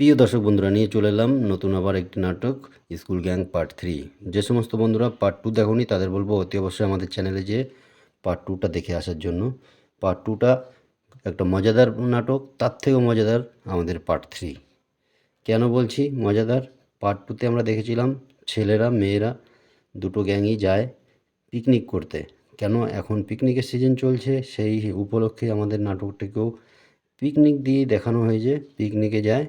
প্রিয় দর্শক বন্ধুরা, নিয়ে চলে এলাম নতুন আবার একটি নাটক, স্কুল গ্যাং পার্ট থ্রি। যে সমস্ত বন্ধুরা পার্ট টু দেখোনি, তাদের বলব অতি অবশ্যই আমাদের চ্যানেলে যে পার্ট টুটা দেখে আসার জন্য। পার্ট টুটা একটা মজাদার নাটক, তার থেকেও মজাদার আমাদের পার্ট থ্রি। কেন বলছি মজাদার? পার্ট টুতে আমরা দেখেছিলাম ছেলেরা, মেয়েরা দুটো গ্যাংই যায় পিকনিক করতে। কেন? এখন পিকনিকের সিজন চলছে, সেই উপলক্ষে আমাদের নাটকটিকেও পিকনিক দিয়ে দেখানো হয়েছে। পিকনিকে যায়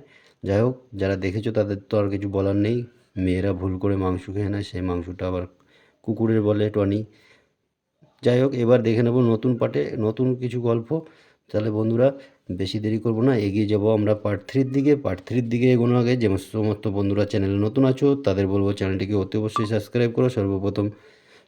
যাই হোক, যারা দেখেছ তাদের তো আর কিছু বলার নেই। মেয়েরা ভুল করে মাংস খেয়ে নেয়, সেই মাংসটা আবার কুকুরের বলে, টনি। যাই হোক, এবার দেখে নেব নতুন পার্টে, নতুন কিছু গল্প। তাহলে বন্ধুরা, বেশি দেরি করব না, এগিয়ে যাব আমরা পার্ট থ্রির দিকে। পার্ট থ্রির দিকে এগোনো আগে, যে সমস্ত বন্ধুরা চ্যানেলে নতুন আছো, তাদের বলব চ্যানেলটিকে অতি অবশ্যই সাবস্ক্রাইব করো সর্বপ্রথম।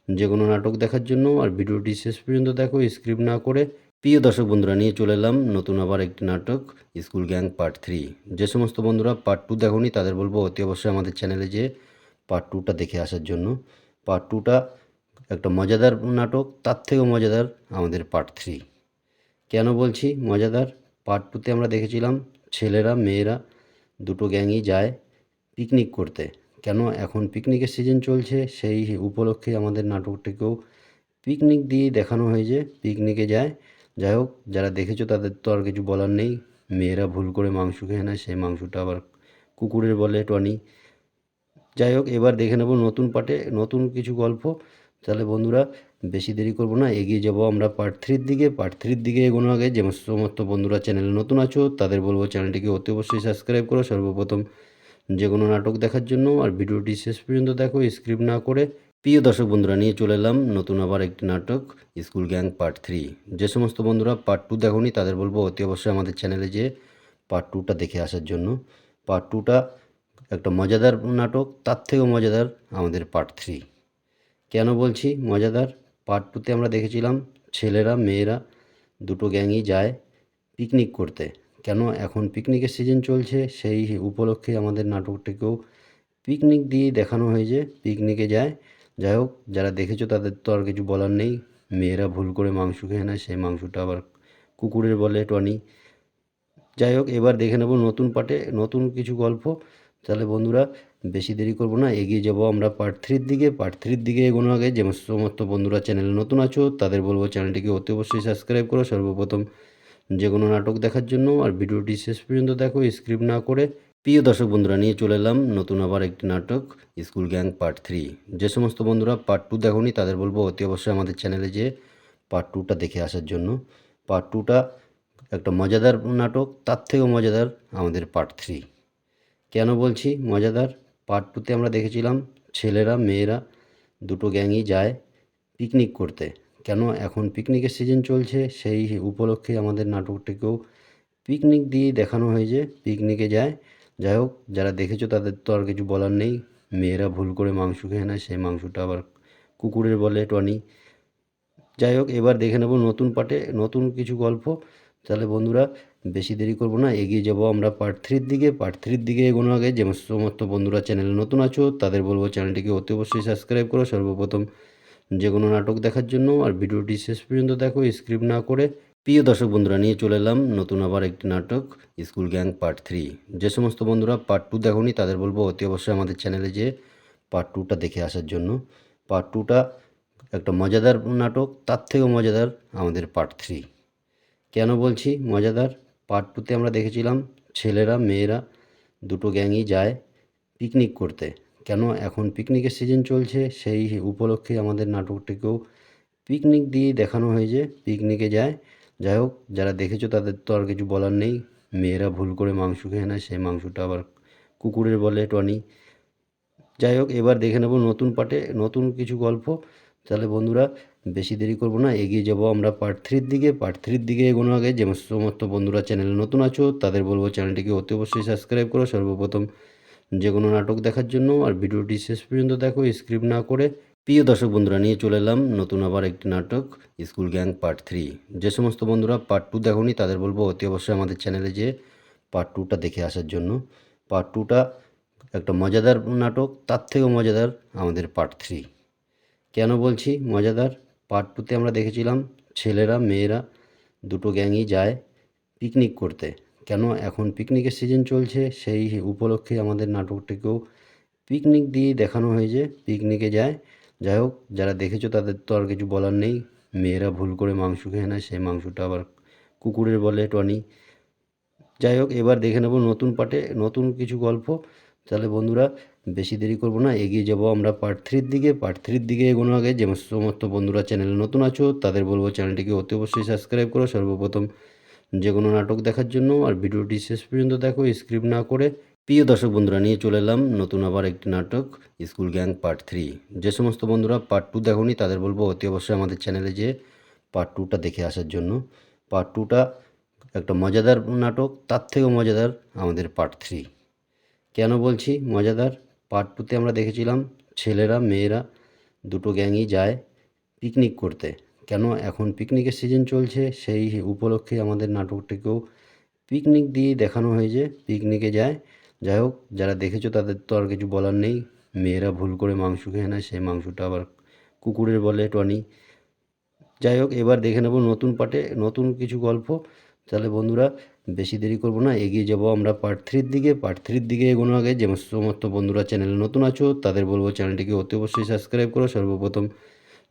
যে কোনো নাটক দেখার জন্য, আর ভিডিওটি শেষ পর্যন্ত দেখো স্ক্রিপ্ট না করে প্রিয় দর্শক বন্ধুরা, নিয়ে চলে এলাম নতুন আবার একটি নাটক, স্কুল গ্যাং পার্ট থ্রি। যে সমস্ত বন্ধুরা পার্ট টু দেখোনি, তাদের বলব অতি অবশ্যই আমাদের চ্যানেলে যে পার্ট টুটা দেখে আসার জন্য। পার্ট টুটা একটা মজাদার নাটক, তার থেকেও মজাদার আমাদের পার্ট থ্রি। কেন বলছি মজাদার? পার্ট টুতে আমরা দেখেছিলাম ছেলেরা, মেয়েরা দুটো গ্যাংই যায় পিকনিক করতে। কেন? এখন পিকনিকের সিজন চলছে, সেই উপলক্ষে আমাদের নাটকটিকেও পিকনিক দিয়ে দেখানো হয়েছে। পিকনিকে যায় যাই হোক, যারা দেখেছ তাদের তো আর কিছু বলার নেই। মেয়েরা ভুল করে মাংস খেয়ে নেয়, সেই মাংসটা আবার কুকুরের বলে, টনি। যাই হোক, এবার দেখে নেব নতুন পার্টে, নতুন কিছু গল্প। তাহলে বন্ধুরা, বেশি দেরি করব না, এগিয়ে যাব আমরা পার্ট থ্রির দিকে। পার্ট থ্রির দিকে এগোনো আগে যে সমস্ত বন্ধুরা চ্যানেলে নতুন আছো, তাদের বলব চ্যানেলটিকে অতি অবশ্যই সাবস্ক্রাইব করো সর্বপ্রথম। যে কোনো নাটক দেখার জন্য, আর ভিডিওটি শেষ পর্যন্ত দেখো স্ক্রিপ্ট না করে প্রিয় দর্শক বন্ধুরা, নিয়ে চলে এলাম নতুন আবার একটি নাটক, স্কুল গ্যাং পার্ট থ্রি। যে সমস্ত বন্ধুরা পার্ট টু দেখোনি, তাদের বলব অতি অবশ্যই আমাদের চ্যানেলে যে পার্ট টুটা দেখে আসার জন্য। পার্ট টুটা একটা মজাদার নাটক, তার থেকেও মজাদার আমাদের পার্ট থ্রি। কেন বলছি মজাদার? পার্ট টুতে আমরা দেখেছিলাম ছেলেরা, মেয়েরা দুটো গ্যাংই যায় পিকনিক করতে। কেন? এখন পিকনিকের সিজন চলছে, সেই উপলক্ষে আমাদের নাটকটিকেও পিকনিক দিয়ে দেখানো হয়েছে। পিকনিকে যায় যাই হোক, যারা দেখেছ তাদের তো আর কিছু বলার নেই। মেয়েরা ভুল করে মাংস খেয়ে নেয়, সেই মাংসটা আবার কুকুরের বলে টনি। যাই হোক, এবার দেখে নেব নতুন পার্টে নতুন কিছু গল্প। তাহলে বন্ধুরা, বেশি দেরি করব না, এগিয়ে যাব আমরা পার্ট থ্রির দিকে। পার্ট থ্রির দিকে এগোনো আগে যে সমস্ত বন্ধুরা চ্যানেলে নতুন আছো, তাদের বলব চ্যানেলটিকে অতি অবশ্যই সাবস্ক্রাইব করো। সর্বপ্রথম যে কোনো নাটক দেখার জন্য। আর ভিডিওটি শেষ পর্যন্ত দেখো স্ক্রিপ্ট না করে প্রিয় দর্শক বন্ধুরা, নিয়ে চলে এলাম নতুন আবার একটি নাটক, স্কুল গ্যাং পার্ট থ্রি। যে সমস্ত বন্ধুরা পার্ট টু দেখোনি, তাদের বলব অতি অবশ্যই আমাদের চ্যানেলে যে পার্ট টুটা দেখে আসার জন্য। পার্ট টুটা একটা মজাদার নাটক, তার থেকেও মজাদার আমাদের পার্ট থ্রি। কেন বলছি মজাদার? পার্ট টুতে আমরা দেখেছিলাম ছেলেরা, মেয়েরা দুটো গ্যাংই যায় পিকনিক করতে। কেন? এখন পিকনিকের সিজন চলছে, সেই উপলক্ষে আমাদের নাটকটিকেও পিকনিক দিয়ে দেখানো হয়েছে পিকনিকে যায় যাই হোক, যারা দেখেছ তাদের তো আর কিছু বলার নেই। মেয়েরা ভুল করে মাংস খেয়ে নেয়, সেই মাংসটা আবার কুকুরের বলে টনি। যাই হোক, এবার দেখে নেব নতুন পার্টে নতুন কিছু গল্প। তাহলে বন্ধুরা, বেশি দেরি করব না, এগিয়ে যাব আমরা পার্ট থ্রির দিকে। পার্ট থ্রির দিকে এগোনো আগে যে সমস্ত বন্ধুরা চ্যানেলে নতুন আছো, তাদের বলব চ্যানেলটিকে অতি অবশ্যই সাবস্ক্রাইব করো। সর্বপ্রথম যে কোনো নাটক দেখার জন্য। আর ভিডিওটি শেষ পর্যন্ত দেখো স্ক্রিপ্ট না করে প্রিয় দর্শক বন্ধুরা, নিয়ে চলে এলাম নতুন আবার একটি নাটক, স্কুল গ্যাং পার্ট থ্রি। যে সমস্ত বন্ধুরা পার্ট টু দেখোনি, তাদের বলব অতি অবশ্যই আমাদের চ্যানেলে যে পার্ট টুটা দেখে আসার জন্য। পার্ট টুটা একটা মজাদার নাটক, তার থেকেও মজাদার আমাদের পার্ট থ্রি। কেন বলছি মজাদার? পার্ট টুতে আমরা দেখেছিলাম ছেলেরা, মেয়েরা দুটো গ্যাংই যায় পিকনিক করতে। কেন? এখন পিকনিকের সিজন চলছে, সেই উপলক্ষে আমাদের নাটকটিকেও পিকনিক দিয়ে দেখানো হয়েছে। পিকনিকে যায় যাই হোক, যারা দেখেছ তাদের তো আর কিছু বলার নেই। মেয়েরা ভুল করে মাংস খেয়ে নেয়, সেই মাংসটা আবার কুকুরের বলে টনি। যাই হোক, এবার দেখে নেব নতুন পার্টে নতুন কিছু গল্প। তাহলে বন্ধুরা, বেশি দেরি করব না, এগিয়ে যাব আমরা পার্ট থ্রির দিকে। পার্ট থ্রির দিকে এগোনো আগে যে সমস্ত বন্ধুরা চ্যানেলে নতুন আছো, তাদের বলব চ্যানেলটিকে অতি অবশ্যই সাবস্ক্রাইব করো। সর্বপ্রথম যে কোনো নাটক দেখার জন্য, আর ভিডিওটি শেষ পর্যন্ত দেখো স্ক্রিপ্ট না করে প্রিয় দর্শক বন্ধুরা, নিয়ে চলে এলাম নতুন আবার একটি নাটক, স্কুল গ্যাং পার্ট থ্রি। যে সমস্ত বন্ধুরা পার্ট টু দেখোনি, তাদের বলব অতি অবশ্যই আমাদের চ্যানেলে যে পার্ট টুটা দেখে আসার জন্য। পার্ট টুটা একটা মজাদার নাটক, তার থেকেও মজাদার আমাদের পার্ট থ্রি। কেন বলছি মজাদার? পার্ট টুতে আমরা দেখেছিলাম ছেলেরা, মেয়েরা দুটো গ্যাংই যায় পিকনিক করতে। কেন? এখন পিকনিকের সিজন চলছে, সেই উপলক্ষে আমাদের নাটকটিকেও পিকনিক দিয়ে দেখানো হয়েছে। পিকনিকে যায় যাই হোক, যারা দেখেছ তাদের তো আর কিছু বলার নেই। মেয়েরা ভুল করে মাংস খেয়ে নেয়, সেই মাংসটা আবার কুকুরের বলে টনি। যাই হোক, এবার দেখে নেব নতুন পার্টে নতুন কিছু গল্প। তাহলে বন্ধুরা, বেশি দেরি করব না, এগিয়ে যাব আমরা পার্ট থ্রির দিকে। পার্ট থ্রির দিকে এগোনো আগে যে সমস্ত বন্ধুরা চ্যানেলে নতুন আছো, তাদের বলব চ্যানেলটিকে অতি অবশ্যই সাবস্ক্রাইব করো। সর্বপ্রথম যে কোনো নাটক দেখার জন্য, আর ভিডিওটি শেষ পর্যন্ত দেখো স্ক্রিপ্ট না করে প্রিয় দর্শক বন্ধুরা, নিয়ে চলে এলাম নতুন আবার একটি নাটক, স্কুল গ্যাং পার্ট থ্রি। যে সমস্ত বন্ধুরা পার্ট টু দেখোনি, তাদের বলব অতি অবশ্যই আমাদের চ্যানেলে যে পার্ট টুটা দেখে আসার জন্য। পার্ট টুটা একটা মজাদার নাটক, তার থেকেও মজাদার আমাদের পার্ট থ্রি। কেন বলছি মজাদার? পার্ট টুতে আমরা দেখেছিলাম ছেলেরা, মেয়েরা দুটো গ্যাংই যায় পিকনিক করতে। কেন? এখন পিকনিকের সিজন চলছে, সেই উপলক্ষে আমাদের নাটকটিকেও পিকনিক দিয়ে দেখানো হয়েছে। পিকনিকে যায় যাই হোক, যারা দেখেছ তাদের তো আর কিছু বলার নেই। মেয়েরা ভুল করে মাংস খেয়ে নেয়, সেই মাংসটা আবার কুকুরের বলে, টনি। যাই হোক, এবার দেখে নেব নতুন পার্টে, নতুন কিছু গল্প। তাহলে বন্ধুরা, বেশি দেরি করব না, এগিয়ে যাব আমরা পার্ট থ্রির দিকে। পার্ট থ্রির দিকে এগোনো আগে, যে সমস্ত বন্ধুরা চ্যানেলে নতুন আছো, তাদের বলব চ্যানেলটিকে অতি অবশ্যই সাবস্ক্রাইব করো। সর্বপ্রথম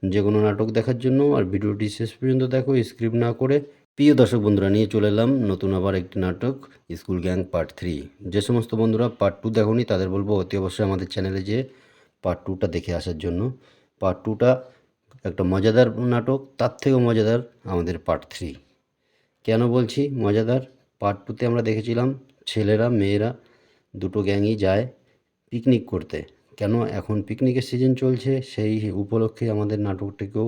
যে কোনো নাটক দেখার জন্য, আর ভিডিওটি শেষ পর্যন্ত দেখো স্ক্রিপ্ট না করে প্রিয় দর্শক বন্ধুরা, নিয়ে চলে এলাম নতুন আবার একটি নাটক, স্কুল গ্যাং পার্ট থ্রি। যে সমস্ত বন্ধুরা পার্ট টু দেখোনি, তাদের বলব অতি অবশ্যই আমাদের চ্যানেলে যে পার্ট টুটা দেখে আসার জন্য। পার্ট টুটা একটা মজাদার নাটক, তার থেকেও মজাদার আমাদের পার্ট থ্রি। কেন বলছি মজাদার? পার্ট টুতে আমরা দেখেছিলাম ছেলেরা, মেয়েরা দুটো গ্যাংই যায় পিকনিক করতে। কেন? এখন পিকনিকের সিজন চলছে, সেই উপলক্ষে আমাদের নাটকটিকেও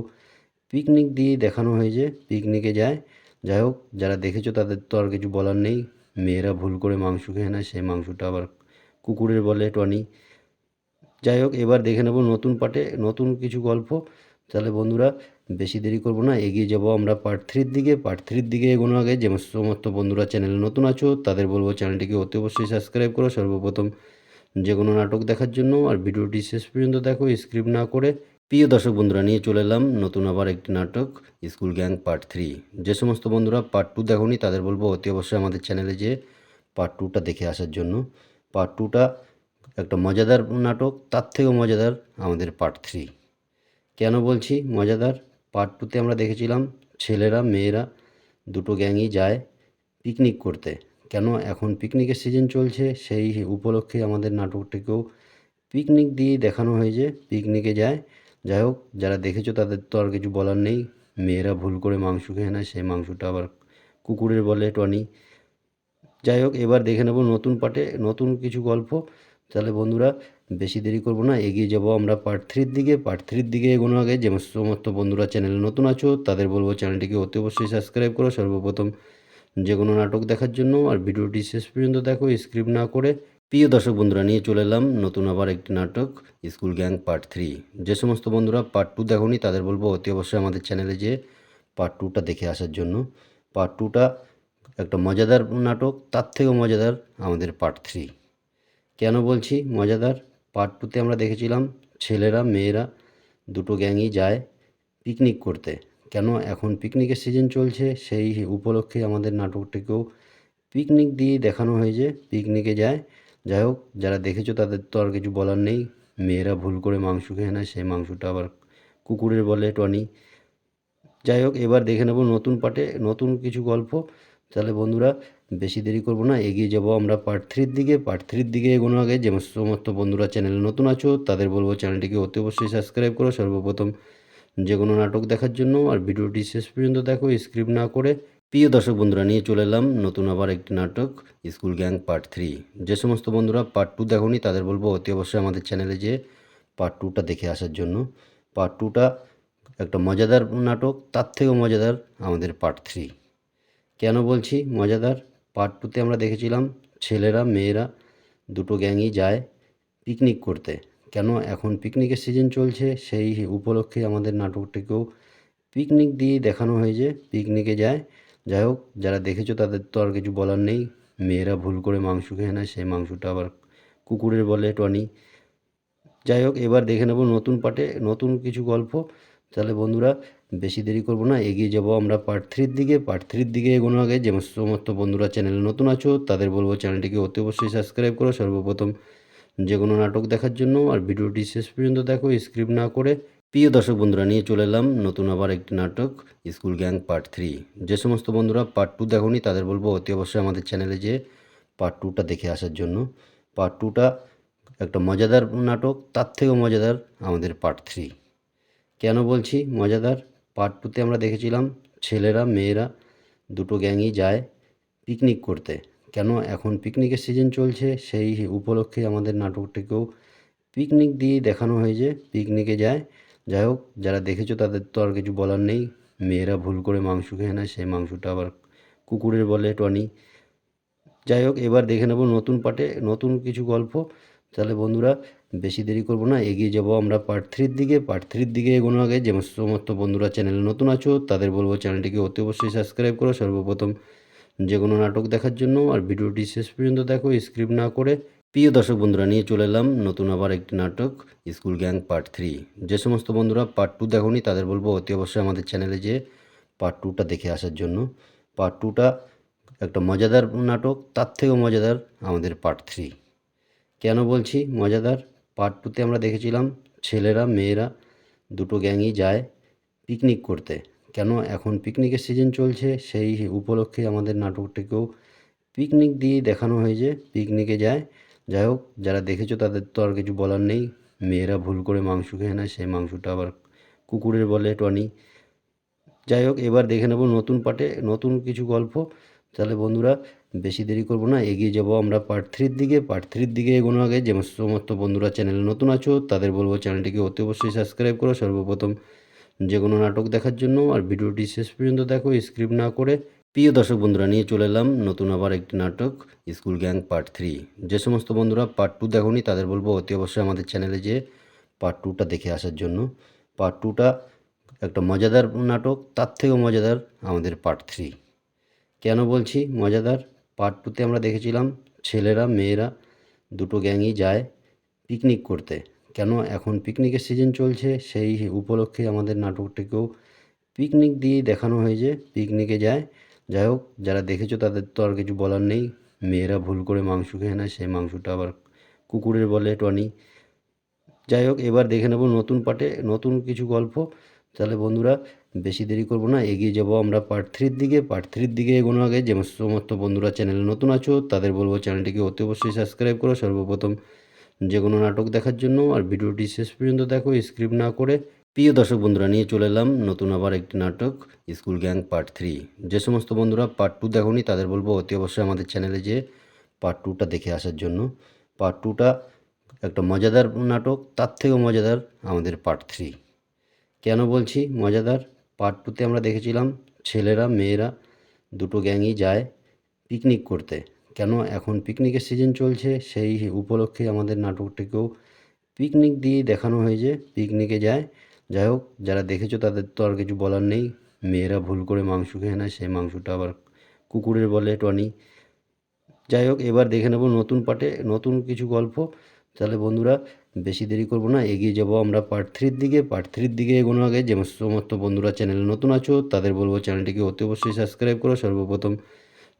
পিকনিক দিয়েই দেখানো হয়েছে। পিকনিকে যায় যাই হোক, যারা দেখেছ তাদের তো আর কিছু বলার নেই। মেয়েরা ভুল করে মাংস খেয়ে নেয়, সেই মাংসটা আবার কুকুরের বলে, টনি। যাই হোক, এবার দেখে নেব নতুন পার্টে, নতুন কিছু গল্প। তাহলে বন্ধুরা, বেশি দেরি করব না, এগিয়ে যাব আমরা পার্ট থ্রির দিকে। পার্ট থ্রির দিকে এগোনো আগে, যে সমস্ত বন্ধুরা চ্যানেলে নতুন আছো, তাদের বলব চ্যানেলটিকে অতি অবশ্যই সাবস্ক্রাইব করো। সর্বপ্রথম যে কোনো নাটক দেখার জন্য, আর ভিডিওটি শেষ পর্যন্ত দেখো স্ক্রিপ্ট না করে প্রিয় দর্শক বন্ধুরা, নিয়ে চলে এলাম নতুন আবার একটি নাটক, স্কুল গ্যাং পার্ট থ্রি। যে সমস্ত বন্ধুরা পার্ট টু দেখোনি, তাদের বলব অতি অবশ্যই আমাদের চ্যানেলে যে পার্ট টুটা দেখে আসার জন্য। পার্ট টুটা একটা মজাদার নাটক, তার থেকেও মজাদার আমাদের পার্ট থ্রি। কেন বলছি মজাদার? পার্ট টুতে আমরা দেখেছিলাম ছেলেরা, মেয়েরা দুটো গ্যাংই যায় পিকনিক করতে। কেন? এখন পিকনিকের সিজন চলছে, সেই উপলক্ষে আমাদের নাটকটিকেও পিকনিক দিয়েই দেখানো হয়েছে। পিকনিকে যায় যাই হোক, যারা দেখেছ তাদের তো আর কিছু বলার নেই। মেয়েরা ভুল করে মাংস খেয়ে নেয়, সেই মাংসটা আবার কুকুরের বলে, টনি। যাই হোক, এবার দেখে নেব নতুন পার্টে, নতুন কিছু গল্প। তাহলে বন্ধুরা, বেশি দেরি করব না, এগিয়ে যাব আমরা পার্ট থ্রির দিকে। পার্ট থ্রির দিকে এগোনো আগে, যে সমস্ত বন্ধুরা চ্যানেলে নতুন আছো, তাদের বলব চ্যানেলটিকে অতি অবশ্যই সাবস্ক্রাইব করো। সর্বপ্রথম যে কোনো নাটক দেখার জন্য, আর ভিডিওটি শেষ পর্যন্ত দেখো স্ক্রিপ্ট না করে প্রিয় দর্শক বন্ধুরা, নিয়ে চলে এলাম নতুন আবার একটি নাটক, স্কুল গ্যাং পার্ট থ্রি। যে সমস্ত বন্ধুরা পার্ট টু দেখোনি, তাদের বলব অতি অবশ্যই আমাদের চ্যানেলে যে পার্ট টুটা দেখে আসার জন্য। পার্ট টুটা একটা মজাদার নাটক, তার থেকেও মজাদার আমাদের পার্ট থ্রি। কেন বলছি মজাদার? পার্ট টুতে আমরা দেখেছিলাম ছেলেরা, মেয়েরা দুটো গ্যাংই যায় পিকনিক করতে। কেন? এখন পিকনিকের সিজন চলছে, সেই উপলক্ষে আমাদের নাটকটিকেও পিকনিক দিয়েই দেখানো হয়েছে। পিকনিকে যায় যাই হোক, যারা দেখেছ তাদের তো আর কিছু বলার নেই। মেয়েরা ভুল করে মাংস খেয়ে নেয়, সেই মাংসটা আবার কুকুরের বলে টনি। যাই হোক, এবার দেখে নেব নতুন পার্টে, নতুন কিছু গল্প। তাহলে বন্ধুরা, বেশি দেরি করব না, এগিয়ে যাব আমরা পার্ট থ্রির দিকে। পার্ট থ্রির দিকে এগোনো আগে, যে সমস্ত বন্ধুরা চ্যানেলে নতুন আছো, তাদের বলব চ্যানেলটিকে অতি অবশ্যই সাবস্ক্রাইব করো। সর্বপ্রথম যে কোনো নাটক দেখার জন্য, আর ভিডিওটি শেষ পর্যন্ত দেখো স্ক্রিপ্ট না করে প্রিয় দর্শক বন্ধুরা, নিয়ে চলে এলাম নতুন আবার একটি নাটক, স্কুল গ্যাং পার্ট থ্রি। যে সমস্ত বন্ধুরা পার্ট টু দেখোনি, তাদের বলব অতি অবশ্যই আমাদের চ্যানেলে যে পার্ট টুটা দেখে আসার জন্য। পার্ট টুটা একটা মজাদার নাটক, তার থেকেও মজাদার আমাদের পার্ট থ্রি। কেন বলছি মজাদার? পার্ট টুতে আমরা দেখেছিলাম ছেলেরা, মেয়েরা দুটো গ্যাংই যায় পিকনিক করতে। কেন? এখন পিকনিকের সিজন চলছে, সেই উপলক্ষে আমাদের নাটকটিকেও পিকনিক দিয়েই দেখানো হয়েছে। পিকনিকে যায় যাই হোক, যারা দেখেছ তাদের তো আর কিছু বলার নেই। মেয়েরা ভুল করে মাংস খেয়ে নেয়, সেই মাংসটা আবার কুকুরের বলে, টনি। যাই হোক, এবার দেখে নেব নতুন পার্টে, নতুন কিছু গল্প। তাহলে বন্ধুরা, বেশি দেরি করব না, এগিয়ে যাব আমরা পার্ট থ্রির দিকে। পার্ট থ্রির দিকে এগোনো আগে, যে সমস্ত বন্ধুরা চ্যানেলে নতুন আছো, তাদের বলব চ্যানেলটিকে অতি অবশ্যই সাবস্ক্রাইব করো। সর্বপ্রথম যে কোনো নাটক দেখার জন্য, আর ভিডিওটি শেষ পর্যন্ত দেখো স্ক্রিপ্ট না করে প্রিয় দর্শক বন্ধুরা, নিয়ে চলে এলাম নতুন আবার একটি নাটক, স্কুল গ্যাং পার্ট থ্রি। যে সমস্ত বন্ধুরা পার্ট টু দেখোনি, তাদের বলব অতি অবশ্যই আমাদের চ্যানেলে যে পার্ট টুটা দেখে আসার জন্য। পার্ট টুটা একটা মজাদার নাটক, তার থেকেও মজাদার আমাদের পার্ট থ্রি। কেন বলছি মজাদার? পার্ট টুতে আমরা দেখেছিলাম ছেলেরা, মেয়েরা দুটো গ্যাংই যায় পিকনিক করতে। কেন? এখন পিকনিকের সিজন চলছে, সেই উপলক্ষে আমাদের নাটকটিকেও পিকনিক দিয়ে দেখানো হয়েছে। পিকনিকে যায় যাই হোক, যারা দেখেছ তাদের তো আর কিছু বলার নেই। মেয়েরা ভুল করে মাংস খেয়ে নেয়, সেই মাংসটা আবার কুকুরের বলে, টনি। যাই হোক, এবার দেখে নেব নতুন পার্টে, নতুন কিছু গল্প। তাহলে বন্ধুরা, বেশি দেরি করব না, এগিয়ে যাব আমরা পার্ট থ্রির দিকে। পার্ট থ্রির দিকে এগোনো আগে, যে সমস্ত বন্ধুরা চ্যানেলে নতুন আছো, তাদের বলব চ্যানেলটিকে অতি অবশ্যই সাবস্ক্রাইব করো সর্বপ্রথম। যে কোনো নাটক দেখার জন্য, আর ভিডিওটি শেষ পর্যন্ত দেখো স্ক্রিপ্ট না করে প্রিয় দর্শক বন্ধুরা, নিয়ে চলে এলাম নতুন আবার একটি নাটক, স্কুল গ্যাং পার্ট থ্রি। যে সমস্ত বন্ধুরা পার্ট টু দেখোনি, তাদের বলব অতি অবশ্যই আমাদের চ্যানেলে যে পার্ট টুটা দেখে আসার জন্য। পার্ট টুটা একটা মজাদার নাটক, তার থেকেও মজাদার আমাদের পার্ট থ্রি। কেন বলছি মজাদার? পার্ট টুতে আমরা দেখেছিলাম ছেলেরা, মেয়েরা দুটো গ্যাংই যায় পিকনিক করতে। কেন? এখন পিকনিকের সিজন চলছে, সেই উপলক্ষে আমাদের নাটকটিকেও পিকনিক দিয়ে দেখানো হয়েছে। পিকনিকে যায় যাই হোক, যারা দেখেছ তাদের তো আর কিছু বলার নেই। মেয়েরা ভুল করে মাংস খেয়ে নেয়, সেই মাংসটা আবার কুকুরের বলে, টনি। যাই হোক, এবার দেখে নেব নতুন পার্টে, নতুন কিছু গল্প। তাহলে বন্ধুরা, বেশি দেরি করব না, এগিয়ে যাব আমরা পার্ট থ্রির দিকে। পার্ট থ্রির দিকে এগোনো আগে যে সমস্ত বন্ধুরা চ্যানেলে নতুন আছো, তাদের বলব চ্যানেলটিকে অতি অবশ্যই সাবস্ক্রাইব করো সর্বপ্রথম। যে কোনো নাটক দেখার জন্য আর ভিডিওটি শেষ পর্যন্ত দেখো স্ক্রিপ্ট না করে প্রিয় দর্শক বন্ধুরা, নিয়ে চলে এলাম নতুন আবার একটি নাটক, স্কুল গ্যাং পার্ট থ্রি। যে সমস্ত বন্ধুরা পার্ট টু দেখোনি, তাদের বলব অতি অবশ্যই আমাদের চ্যানেলে যে পার্ট টুটা দেখে আসার জন্য। পার্ট টুটা একটা মজাদার নাটক, তার থেকেও মজাদার আমাদের পার্ট থ্রি। কেন বলছি মজাদার? পার্ট টুতে আমরা দেখেছিলাম ছেলেরা, মেয়েরা দুটো গ্যাংই যায় পিকনিক করতে। কেন? এখন পিকনিকের সিজন চলছে, সেই উপলক্ষে আমাদের নাটকটিকেও পিকনিক দিয়ে দেখানো হয়েছে। পিকনিকে যায় যাই হোক, যারা দেখেছ তাদের তো আর কিছু বলার নেই। মেয়েরা ভুল করে মাংস খেয়ে নেয়, সেই মাংসটা আবার কুকুরের বলে, টনি। যাই হোক, এবার দেখে নেব নতুন পার্টে, নতুন কিছু গল্প। তাহলে বন্ধুরা, বেশি দেরি করব না, এগিয়ে যাব আমরা পার্ট থ্রির দিকে। পার্ট থ্রির দিকে এগোনো আগে যে সমস্ত বন্ধুরা চ্যানেলে নতুন আছো, তাদের বলব চ্যানেলটিকে অতি অবশ্যই সাবস্ক্রাইব করো। সর্বপ্রথম যে কোনো নাটক দেখার জন্য, আর ভিডিওটি শেষ পর্যন্ত দেখো স্ক্রিপ্ট না করে প্রিয় দর্শক বন্ধুরা, নিয়ে চলে এলাম নতুন আবার একটি নাটক, স্কুল গ্যাং পার্ট থ্রি। যে সমস্ত বন্ধুরা পার্ট টু দেখোনি, তাদের বলব অতি অবশ্যই আমাদের চ্যানেলে যে পার্ট টুটা দেখে আসার জন্য। পার্ট টুটা একটা মজাদার নাটক, তার থেকেও মজাদার আমাদের পার্ট থ্রি। কেন বলছি মজাদার? পার্ট টুতে আমরা দেখেছিলাম ছেলেরা, মেয়েরা দুটো গ্যাংই যায় পিকনিক করতে। কেন? এখন পিকনিকের সিজন চলছে, সেই উপলক্ষে আমাদের নাটকটিকেও পিকনিক দিয়ে দেখানো হয়েছে। পিকনিকে যায় যাই হোক, যারা দেখেছ তাদের তো আর কিছু বলার নেই। মেয়েরা ভুল করে মাংস খেয়ে নেয়, সেই মাংসটা আবার কুকুরের বলে টনি। যাই হোক, এবার দেখে নেব নতুন পার্টে নতুন কিছু গল্প। তাহলে বন্ধুরা, বেশি দেরি করব না, এগিয়ে যাব আমরা পার্ট থ্রির দিকে। পার্ট থ্রির দিকে এগোনো আগে যে সমস্ত বন্ধুরা চ্যানেলে নতুন আছো, তাদের বলব চ্যানেলটিকে অতি অবশ্যই সাবস্ক্রাইব করো। সর্বপ্রথম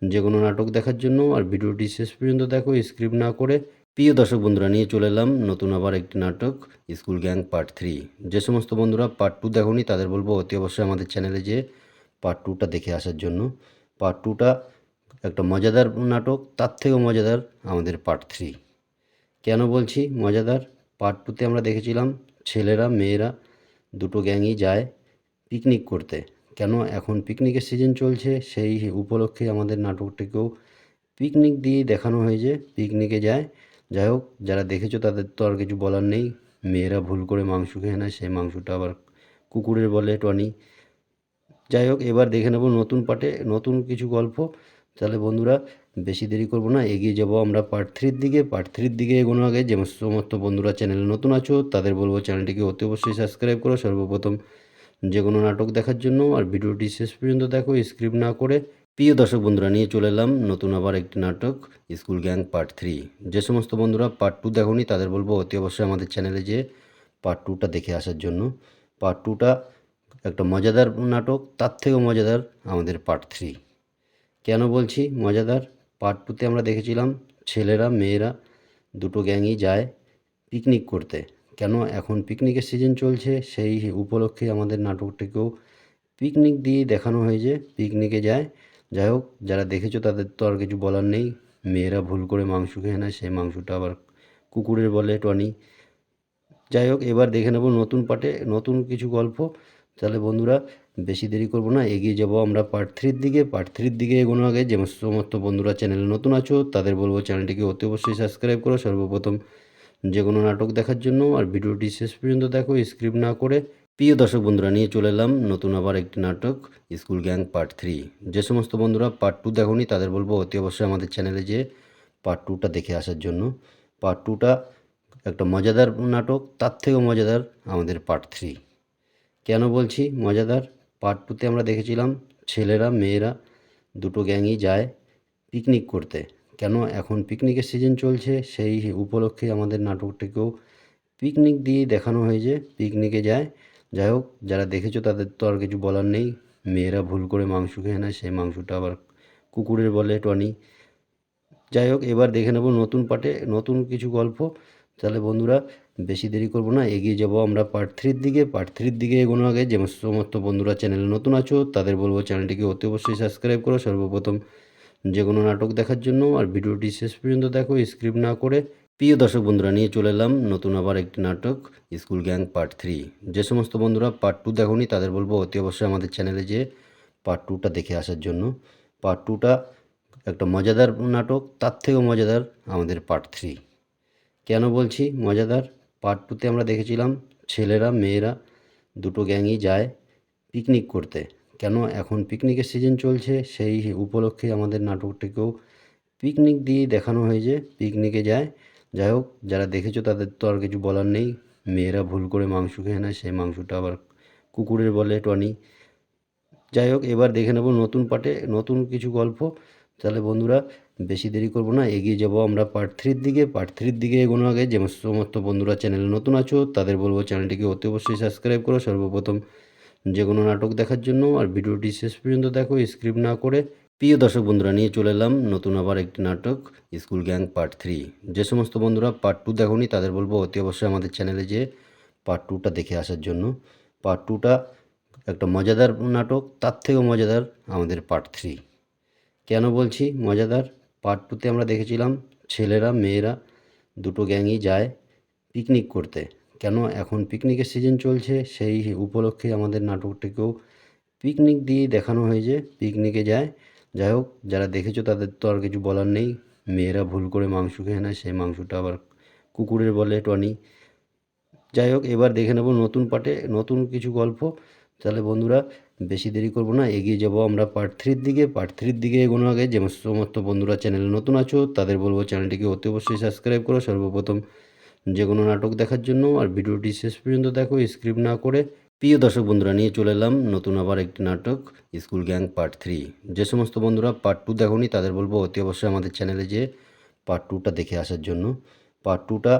যে কোনো নাটক দেখার জন্য। আর ভিডিওটি শেষ পর্যন্ত দেখো স্ক্রিপ্ট না করে প্রিয় দর্শক বন্ধুরা, নিয়ে চলে এলাম নতুন আবার একটি নাটক, স্কুল গ্যাং পার্ট থ্রি। যে সমস্ত বন্ধুরা পার্ট টু দেখোনি, তাদের বলব অতি অবশ্যই আমাদের চ্যানেলে যে পার্ট টুটা দেখে আসার জন্য। পার্ট টুটা একটা মজাদার নাটক, তার থেকেও মজাদার আমাদের পার্ট থ্রি। কেন বলছি মজাদার? পার্ট টুতে আমরা দেখেছিলাম ছেলেরা, মেয়েরা দুটো গ্যাংই যায় পিকনিক করতে। কেন? এখন পিকনিকের সিজন চলছে, সেই উপলক্ষে আমাদের নাটকটিকেও পিকনিক দিয়ে দেখানো হয়েছে। পিকনিকে যায় যাই হোক, যারা দেখেছ তাদের তো আর কিছু বলার নেই। মেয়েরা ভুল করে মাংস খেয়ে নেয়, সেই মাংসটা আবার কুকুরের বলে টনি। যাই হোক, এবার দেখে নেব নতুন পার্টে নতুন কিছু গল্প। তাহলে বন্ধুরা, বেশি দেরি করব না, এগিয়ে যাব আমরা পার্ট থ্রির দিকে। পার্ট থ্রির দিকে এগোনোর আগে যে সমস্ত বন্ধুরা চ্যানেলে নতুন আছো, তাদের বলব চ্যানেলটিকে অতি অবশ্যই সাবস্ক্রাইব করো। সর্বপ্রথম যে কোনো নাটক দেখার জন্য, আর ভিডিওটি শেষ পর্যন্ত দেখো, স্ক্রিপ্ট না করে প্রিয় দর্শক বন্ধুরা, নিয়ে চলে এলাম নতুন আবার একটি নাটক, স্কুল গ্যাং পার্ট থ্রি। যে সমস্ত বন্ধুরা পার্ট টু দেখোনি, তাদের বলব অতি অবশ্যই আমাদের চ্যানেলে যে পার্ট টুটা দেখে আসার জন্য। পার্ট টুটা একটা মজাদার নাটক, তার থেকেও মজাদার আমাদের পার্ট থ্রি। কেন বলছি মজাদার? পার্ট টুতে আমরা দেখেছিলাম ছেলেরা, মেয়েরা দুটো গ্যাংই যায় পিকনিক করতে। কেন? এখন পিকনিকের সিজন চলছে, সেই উপলক্ষে আমাদের নাটকটিকেও পিকনিক দিয়ে দেখানো হয়েছে। পিকনিকে যায় যাই হোক, যারা দেখেছ তাদের তো আর কিছু বলার নেই। মেয়েরা ভুল করে মাংস খেয়ে নেয়, সেই মাংসটা আবার কুকুরের বলে টনি। যাই হোক, এবার দেখে নেব নতুন পার্টে নতুন কিছু গল্প। তাহলে বন্ধুরা, বেশি দেরি করব না, এগিয়ে যাব আমরা পার্ট থ্রির দিকে। পার্ট থ্রির দিকে এগোনো আগে যে সমস্ত বন্ধুরা চ্যানেলে নতুন আছো, তাদের বলব চ্যানেলটিকে অতি অবশ্যই সাবস্ক্রাইব করো। সর্বপ্রথম যে কোনো নাটক দেখার জন্য, আর ভিডিওটি শেষ পর্যন্ত দেখো স্ক্রিপ্ট না করে প্রিয় দর্শক বন্ধুরা, নিয়ে চলে এলাম নতুন আবার একটি নাটক, স্কুল গ্যাং পার্ট থ্রি। যে সমস্ত বন্ধুরা পার্ট টু দেখোনি, তাদের বলব অতি অবশ্যই আমাদের চ্যানেলে যে পার্ট টুটা দেখে আসার জন্য। পার্ট টুটা একটা মজাদার নাটক, তার থেকেও মজাদার আমাদের পার্ট থ্রি। কেন বলছি মজাদার? পার্ট টুতে আমরা দেখেছিলাম ছেলেরা, মেয়েরা দুটো গ্যাংই যায় পিকনিক করতে। কেন? এখন পিকনিকের সিজন চলছে, সেই উপলক্ষে আমাদের নাটকটিকেও পিকনিক দিয়ে দেখানো হয়েছে। পিকনিকে যায় যাই হোক, যারা দেখেছ তাদের তো আর কিছু বলার নেই। মেয়েরা ভুল করে মাংস খেয়ে নেয়, সেই মাংসটা আবার কুকুরের বলে টনি। যাই হোক, এবার দেখে নেব নতুন পার্টে নতুন কিছু গল্প। তাহলে বন্ধুরা, বেশি দেরি করব না, এগিয়ে যাব আমরা পার্ট থ্রির দিকে। পার্ট থ্রির দিকে এগোনো আগে যে সমস্ত বন্ধুরা চ্যানেলে নতুন আছো, তাদের বলব চ্যানেলটিকে অতি অবশ্যই সাবস্ক্রাইব করো। সর্বপ্রথম যে কোনো নাটক দেখার জন্য, আর ভিডিওটি শেষ পর্যন্ত দেখো স্ক্রিপ্ট না করে প্রিয় দর্শক বন্ধুরা, নিয়ে চলে এলাম নতুন আবার একটি নাটক, স্কুল গ্যাং পার্ট থ্রি। যে সমস্ত বন্ধুরা পার্ট টু দেখোনি, তাদের বলব অতি অবশ্যই আমাদের চ্যানেলে যে পার্ট টুটা দেখে আসার জন্য। পার্ট টুটা একটা মজাদার নাটক, তার থেকেও মজাদার আমাদের পার্ট থ্রি। কেন বলছি মজাদার? পার্ট টুতে আমরা দেখেছিলাম ছেলেরা, মেয়েরা দুটো গ্যাংই যায় পিকনিক করতে। কেন? এখন পিকনিকের সিজন চলছে, সেই উপলক্ষে আমাদের নাটকটিকেও পিকনিক দিয়ে দেখানো হয়েছে। পিকনিকে যায় যাই হোক, যারা দেখেছ তাদের তো আর কিছু বলার নেই। মেয়েরা ভুল করে মাংস খেয়ে নেয়, সেই মাংসটা আবার কুকুরের বলে টনি। যাই হোক, এবার দেখে নেব নতুন পার্টে, নতুন কিছু গল্প। তাহলে বন্ধুরা, বেশি দেরি করব না, এগিয়ে যাব আমরা পার্ট থ্রির দিকে। পার্ট থ্রির দিকে এগোনো আগে, যে সমস্ত বন্ধুরা চ্যানেলে নতুন আছো, তাদের বলব চ্যানেলটিকে অতি অবশ্যই সাবস্ক্রাইব করো। সর্বপ্রথম যে কোনো নাটক দেখার জন্য, আর ভিডিওটি শেষ পর্যন্ত দেখো স্ক্রিপ্ট না করে। প্রিয় দর্শক বন্ধুরা, নিয়ে চলে এলাম নতুন আবার একটি নাটক, স্কুল গ্যাং পার্ট থ্রি। যে সমস্ত বন্ধুরা পার্ট টু দেখোনি, তাদের বলব অতি অবশ্যই আমাদের চ্যানেলে যে পার্ট টুটা দেখে আসার জন্য। পার্ট টুটা একটা মজাদার নাটক, তার থেকেও মজাদার আমাদের পার্ট থ্রি। কেন বলছি মজাদার? পার্ট টুতে আমরা দেখেছিলাম ছেলেরা, মেয়েরা দুটো গ্যাংই যায় পিকনিক করতে। কেন? এখন পিকনিকের সিজন চলছে, সেই উপলক্ষে আমাদের নাটকটিকেও পিকনিক দিয়ে দেখানো হয়েছে। পিকনিকে যায় যাই হোক, যারা দেখেছ তাদের তো আর কিছু বলার নেই। মেয়েরা ভুল করে মাংস খেয়ে নেয়, সেই মাংসটা আবার কুকুরের বলে, টনি। যাই হোক, এবার দেখে নেব নতুন পার্টে, নতুন কিছু গল্প। তাহলে বন্ধুরা, বেশি দেরি করব না, এগিয়ে যাব আমরা পার্ট থ্রির দিকে। পার্ট থ্রির দিকে এগোনো আগে, যে সমস্ত বন্ধুরা চ্যানেলে নতুন আছো, তাদের বলব চ্যানেলটিকে অতি অবশ্যই সাবস্ক্রাইব করো। সর্বপ্রথম যে কোনো নাটক দেখার জন্য, আর ভিডিওটি শেষ পর্যন্ত দেখো স্ক্রিপ্ট না করে প্রিয় দর্শক বন্ধুরা, নিয়ে চলে এলাম নতুন আবার একটি নাটক, স্কুল গ্যাং পার্ট থ্রি। যে সমস্ত বন্ধুরা পার্ট টু দেখোনি, তাদের বলব অতি অবশ্যই আমাদের চ্যানেলে যে পার্ট টুটা দেখে আসার জন্য। পার্ট টুটা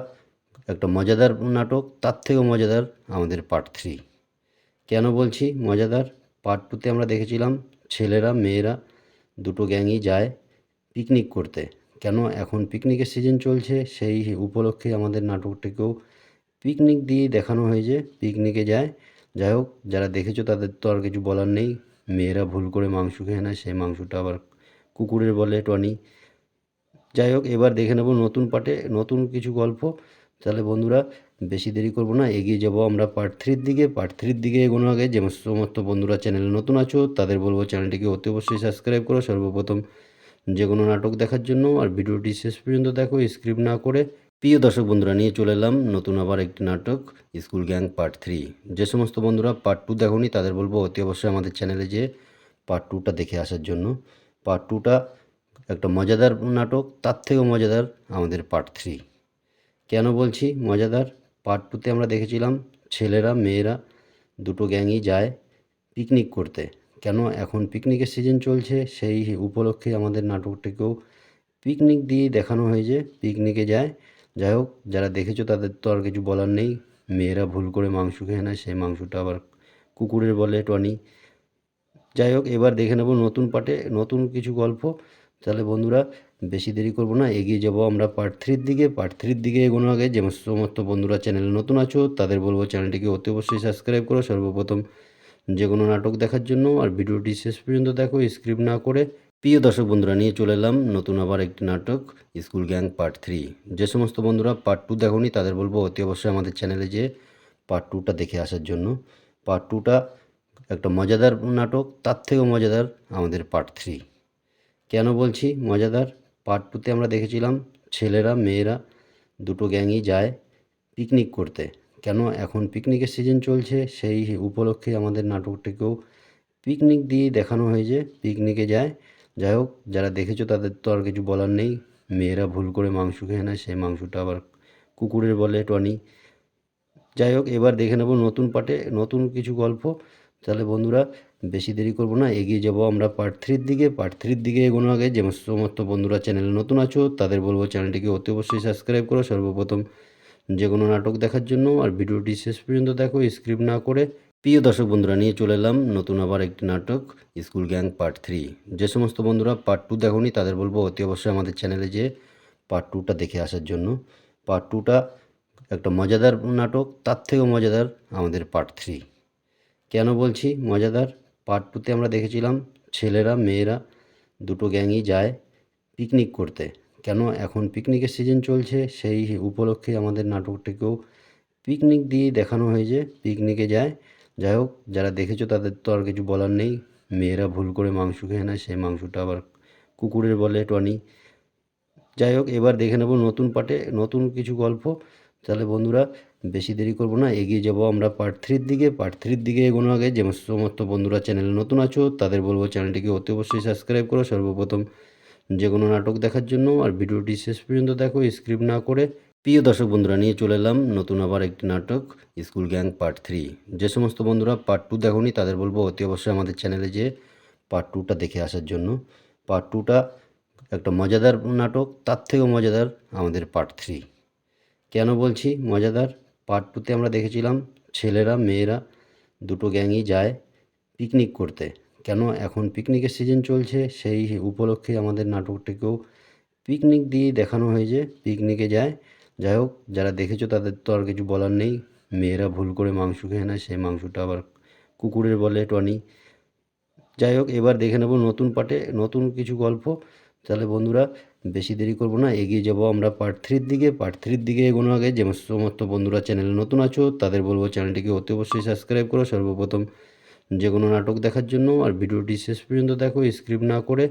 একটা মজাদার নাটক, তার থেকেও মজাদার আমাদের পার্ট থ্রি। কেন বলছি মজাদার? পার্ট টুতে আমরা দেখেছিলাম ছেলেরা, মেয়েরা দুটো গ্যাংই যায় পিকনিক করতে। কেন? এখন পিকনিকের সিজন চলছে, সেই উপলক্ষে আমাদের নাটকটিকেও পিকনিক দিয়ে দেখানো হয়েছে। পিকনিকে যায় যাই হোক, যারা দেখেছ তাদের তো আর কিছু বলার নেই। মেয়েরা ভুল করে মাংস খেয়ে নেয়, সেই মাংসটা আবার কুকুরের বলে, টনি। যাই হোক, এবার দেখে নেব নতুন পার্টে, নতুন কিছু গল্প। তাহলে বন্ধুরা, বেশি দেরি করব না, এগিয়ে যাব আমরা পার্ট থ্রির দিকে। পার্ট থ্রির দিকে এগোনো আগে, যে সমস্ত বন্ধুরা চ্যানেলে নতুন আছো, তাদের বলব চ্যানেলটিকে অতি অবশ্যই সাবস্ক্রাইব করো। সর্বপ্রথম যে কোনো নাটক দেখার জন্য, আর ভিডিওটি শেষ পর্যন্ত দেখো স্ক্রিপ্ট না করে প্রিয় দর্শক বন্ধুরা, নিয়ে চলে এলাম নতুন আবার একটি নাটক, স্কুল গ্যাং পার্ট থ্রি। যে সমস্ত বন্ধুরা পার্ট টু দেখোনি, তাদের বলব অতি অবশ্যই আমাদের চ্যানেলে যে পার্ট টুটা দেখে আসার জন্য। পার্ট টুটা একটা মজাদার নাটক, তার থেকেও মজাদার আমাদের পার্ট থ্রি। কেন বলছি মজাদার? পার্ট টুতে আমরা দেখেছিলাম ছেলেরা, মেয়েরা দুটো গ্যাংই যায় পিকনিক করতে। কেন? এখন পিকনিকের সিজন চলছে, সেই উপলক্ষে আমাদের নাটকটিকেও পিকনিক দিয়ে দেখানো হয়েছে। পিকনিকে যায় যাই হোক, যারা দেখেছ তাদের তো আর কিছু বলার নেই। মেয়েরা ভুল করে মাংস খেয়ে নেয়, সেই মাংসটা আবার কুকুরের বলে, টনি। যাই হোক, এবার দেখে নেব নতুন পার্টে, নতুন কিছু গল্প। তাহলে বন্ধুরা, বেশি দেরি করব না, এগিয়ে যাব আমরা পার্ট থ্রির দিকে। পার্ট থ্রির দিকে এগোনো আগে, যে সমস্ত বন্ধুরা চ্যানেলে নতুন আছো, তাদের বলব চ্যানেলটিকে অতি অবশ্যই সাবস্ক্রাইব করো সর্বপ্রথম। যে কোনো নাটক দেখার জন্য, আর ভিডিওটি শেষ পর্যন্ত দেখো স্ক্রিপ্ট না করে প্রিয় দর্শক বন্ধুরা, নিয়ে চলে এলাম নতুন আবার একটি নাটক, স্কুল গ্যাং পার্ট থ্রি। যে সমস্ত বন্ধুরা পার্ট টু দেখোনি, তাদের বলব অতি অবশ্যই আমাদের চ্যানেলে যে পার্ট টুটা দেখে আসার জন্য। পার্ট টুটা একটা মজাদার নাটক, তার থেকেও মজাদার আমাদের পার্ট থ্রি। কেন বলছি মজাদার? পার্ট টুতে আমরা দেখেছিলাম ছেলেরা, মেয়েরা দুটো গ্যাংই যায় পিকনিক করতে। কেন? এখন পিকনিকের সিজন চলছে, সেই উপলক্ষে আমাদের নাটকটিকেও পিকনিক দিয়ে দেখানো হয়েছে। পিকনিকে যায় যাই হোক, যারা দেখেছ তাদের তো আর কিছু বলার নেই। মেয়েরা ভুল করে মাংস খেয়ে নেয়, সেই মাংসটা আবার কুকুরের বলে, টনি। যাই হোক, এবার দেখে নেব নতুন পার্টে, নতুন কিছু গল্প। তাহলে বন্ধুরা, বেশি দেরি করব না, এগিয়ে যাব আমরা পার্ট থ্রির দিকে। পার্ট থ্রির দিকে এগোনো আগে, যে সমস্ত বন্ধুরা চ্যানেলে নতুন আছো, তাদের বলব চ্যানেলটিকে অতি অবশ্যই সাবস্ক্রাইব করো সর্বপ্রথম। যে কোনো নাটক দেখার জন্য, আর ভিডিওটি শেষ পর্যন্ত দেখো স্ক্রিপ্ট না করে প্রিয় দর্শক বন্ধুরা, নিয়ে চলে এলাম নতুন আবার একটি নাটক, স্কুল গ্যাং পার্ট থ্রি। যে সমস্ত বন্ধুরা পার্ট টু দেখোনি, তাদের বলব অতি অবশ্যই আমাদের চ্যানেলে যে পার্ট টুটা দেখে আসার জন্য। পার্ট টুটা একটা মজাদার নাটক, তার থেকেও মজাদার আমাদের পার্ট থ্রি। কেন বলছি মজাদার? পার্ট টুতে আমরা দেখেছিলাম ছেলেরা, মেয়েরা দুটো গ্যাংই যায় পিকনিক করতে। কেন? এখন পিকনিকের সিজন চলছে, সেই উপলক্ষে আমাদের নাটকটিকেও পিকনিক দিয়ে দেখানো হয়েছে। পিকনিকে যায় যাই হোক, যারা দেখেছ তাদের তো আর কিছু বলার নেই। মেয়েরা ভুল করে মাংস খেয়ে নেয়, সেই মাংসটা আবার কুকুরের বলে, টনি। যাই হোক, এবার দেখে নেব নতুন পার্টে, নতুন কিছু গল্প। তাহলে বন্ধুরা, বেশি দেরি করব না, এগিয়ে যাব আমরা পার্ট থ্রির দিকে। পার্ট থ্রির দিকে এগোনো আগে যে সমস্ত বন্ধুরা চ্যানেলে নতুন আছো, তাদের বলব চ্যানেলটিকে অতি অবশ্যই সাবস্ক্রাইব করো সর্বপ্রথম। যে কোনো নাটক দেখার জন্য, আর ভিডিওটি শেষ পর্যন্ত দেখো স্ক্রিপ্ট না করে প্রিয় দর্শক বন্ধুরা, নিয়ে চলে এলাম নতুন আবার একটি নাটক, স্কুল গ্যাং পার্ট থ্রি। যে সমস্ত বন্ধুরা পার্ট টু দেখোনি, তাদের বলব অতি অবশ্যই আমাদের চ্যানেলে যে পার্ট টুটা দেখে আসার জন্য। পার্ট টুটা একটা মজাদার নাটক, তার থেকেও মজাদার আমাদের পার্ট থ্রি। কেন বলছি মজাদার? পার্ট টুতে আমরা দেখেছিলাম ছেলেরা, মেয়েরা দুটো গ্যাংই যায় পিকনিক করতে। কেন? এখন পিকনিকের সিজন চলছে, সেই উপলক্ষে আমাদের নাটকটিকেও পিকনিক দিয়ে দেখানো হয়েছে। পিকনিকে যায় যাই হোক, যারা দেখেছ তাদের তো আর কিছু বলার নেই। মেয়েরা ভুল করে মাংস খেয়ে নেয়, সেই মাংসটা আবার কুকুরের বলে টনি। যাই হোক, এবার দেখে নেব নতুন পার্টে, নতুন কিছু গল্প। তাহলে বন্ধুরা, বেশি দেরি করব না, এগিয়ে যাব আমরা পার্ট থ্রির দিকে। পার্ট থ্রির দিকে এগোনো আগে যে সমস্ত বন্ধুরা চ্যানেলে নতুন আছো, তাদের বলব চ্যানেলটিকে অতি অবশ্যই সাবস্ক্রাইব করো। সর্বপ্রথম যে কোনো নাটক দেখার জন্য। আর ভিডিওটি শেষ পর্যন্ত দেখো স্ক্রিপ্ট না করে